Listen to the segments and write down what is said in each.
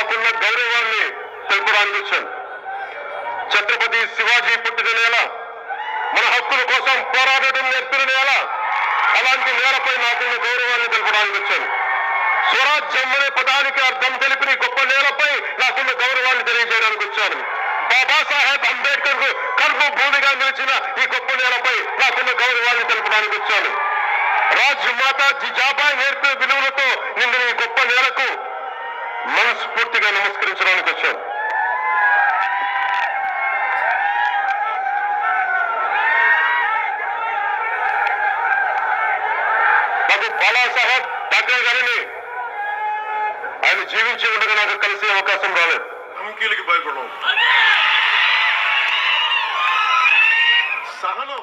నాకున్న గౌరవాన్ని తెలుపడానికి వచ్చాను ఛత్రపతి శివాజీ పుట్టిన నేల మన హక్కుల కోసం పోరాడటం నేర్పిన నేల అలాంటి నేలపై నాకున్న గౌరవాన్ని తెలపడానికి వచ్చాను స్వరాజ్యం అనే పదానికి అర్థం తెలిపిన గొప్ప నేలపై నాకున్న గౌరవాన్ని తెలియజేయడానికి వచ్చాను. బాబాసాహెబ్ అంబేద్కర్కు కర్మ భూమిగా నిలిచిన ఈ గొప్ప నేలపై నాకున్న గౌరవాన్ని తెలపడానికి వచ్చాను. రాజ్ మాత జిజాబాయ్ నేర్పిన విలువలతో నిన్న ఈ గొప్ప నేలకు మనస్ఫూర్తిగా నమస్కరించడానికి వచ్చాను నాకు బాలాసాహెబ్ ఠాక్రే గారిని ఆయన జీవించి ఉండగా నాకు కలిసే అవకాశం రాలేదు. ధమ్కీలకి భయపడడం సహనం.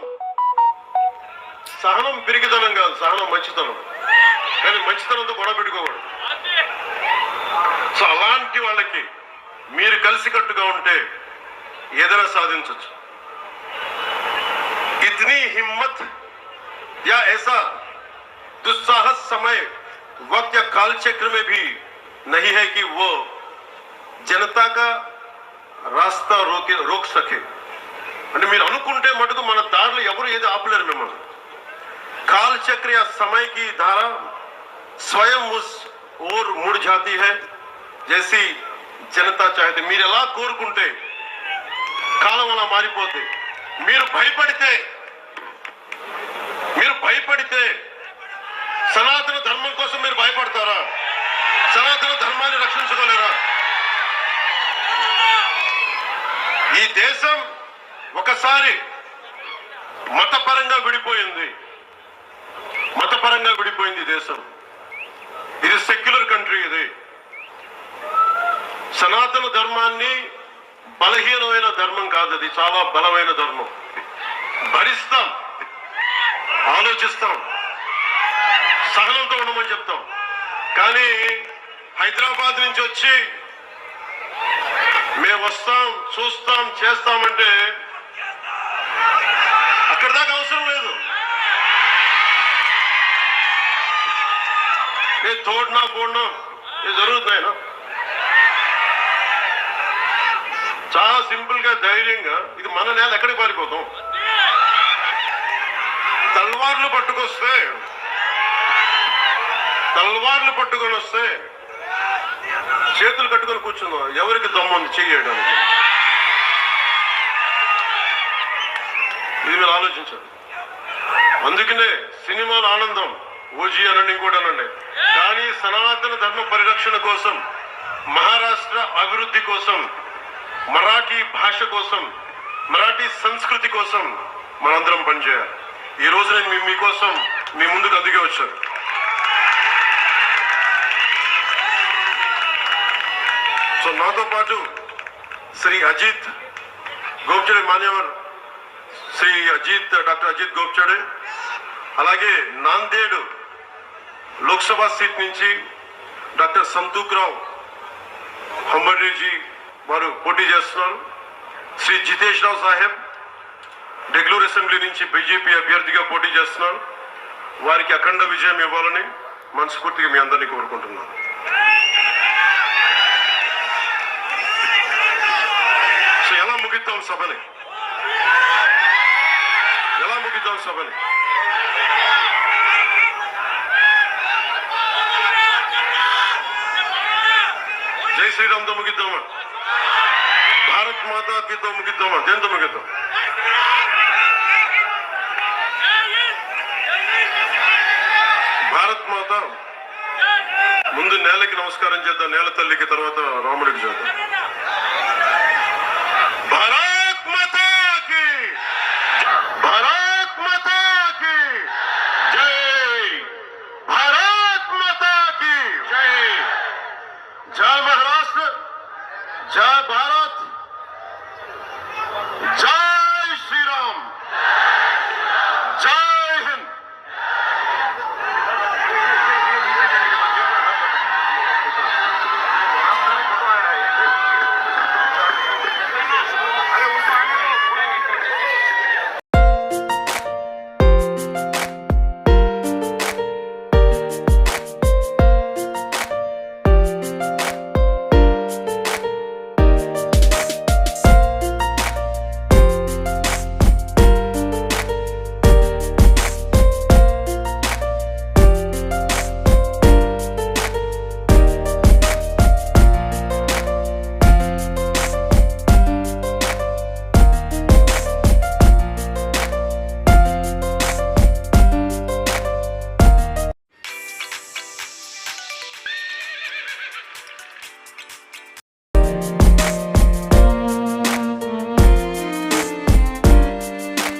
సహనం పెరిగితనం కాదు సహనం మంచితనం. కానీ మంచితనంతో గొడవ పెట్టుకోకూడదు. సో అలాంటి వాళ్ళకి మీరు కలిసికట్టుగా ఉంటే ఏదైనా సాధించవచ్చు ఇతని హిమ్మత్ या ऐसा दुस्साहस समय वक्त या काल चक्र में भी नहीं है कि वो జనతా కా రాస్తా రోకే రోక్ సకే అంటే మీరు అనుకుంటే మటుకు మన దారిలో ఎవరు ఏది ఆపలేరు మిమ్మల్ని కాల్ చక్ర या समय की धारा स्वयं उस ओर मुड़ जाती है जैसी జనతా చాహతే మీరు ఎలా కోరుకుంటే కాలం అలా మారిపోతే మీరు భయపడితే మీరు భయపడితే సనాతన ధర్మం కోసం మీరు భయపడతారా సనాతన ధర్మాన్ని రక్షించుకోలేరా ఈ దేశం ఒకసారి మతపరంగా విడిపోయింది మతపరంగా విడిపోయింది ఈ దేశం ఇది సెక్యులర్ కంట్రీ ఇది. సనాతన ధర్మాన్ని బలహీనమైన ధర్మం కాదు అది చాలా బలమైన ధర్మం. భరిస్తాం. ఆలోచిస్తాం. సహనంతో ఉండమని చెప్తాం. కానీ హైదరాబాద్ నుంచి వచ్చి మేము వస్తాం చూస్తాం చేస్తామంటే అక్కడ దాకా అవసరం లేదు. ఏ తోడినా పోడినా ఇది జరుగుతున్నాయినా చాలా సింపుల్గా ధైర్యంగా ఇది మన నేల ఎక్కడికి పారిపోతాం? తల్వార్లు పట్టుకొస్తే తల్వార్లు పట్టుకొని వస్తే చేతులు కట్టుకొని కూర్చుందాం. ఎవరికి దమ్ముంది చేయడానికి ఇది మీరు ఆలోచించారు అందుకనే సినిమాల ఆనందం ఓజీ అనండి ఇంకోటి అనండి. కానీ సనాతన ధర్మ పరిరక్షణ కోసం మహారాష్ట్ర అభివృద్ధి కోసం మరాఠీ భాష కోసం మరాఠీ సంస్కృతి కోసం మనందరం పనిచేయాలి. ఈ రోజు నేను మీ- మీకోసం మీ ముందుకు అందుకే వచ్చాను. సో నాతో పాటు శ్రీ అజిత్ గోప్చడే మాన్యవర్ శ్రీ అజిత్ డాక్టర్ అజిత్ గోప్చడే అలాగే నాందేడు లోక్సభ సీట్ నుంచి డాక్టర్ సంతూక్ రావు హంబర్జీ వారు పోటీ చేస్తున్నారు. శ్రీ జితేష్ రావు సాహెబ్ డెగ్లూర్ అసెంబ్లీ నుంచి బీజేపీ అభ్యర్థిగా పోటీ చేస్తున్నారు. వారికి అఖండ విజయం ఇవ్వాలని మనస్ఫూర్తిగా మీ అందరినీ కోరుకుంటున్నాను. సో ఎలా ముగిద్దాం సభని? ఎలా ముగిద్దాం సభని? జై ಶ್ರೀರಾಮ್ದ ಮುಗಿದ್ದಾವ భారత్ ಮಾತಾ ಕಿದ್ದ ಮುಗಿದ್ದಾವ ಜಯಂತ ಮುಗಿದ್ದಾವ భారత్ మాత ముందు నేలకి నమస్కారం చేద్దాం. నేల తల్లికి తర్వాత రాముడికి చేద్దాం. భారత్ John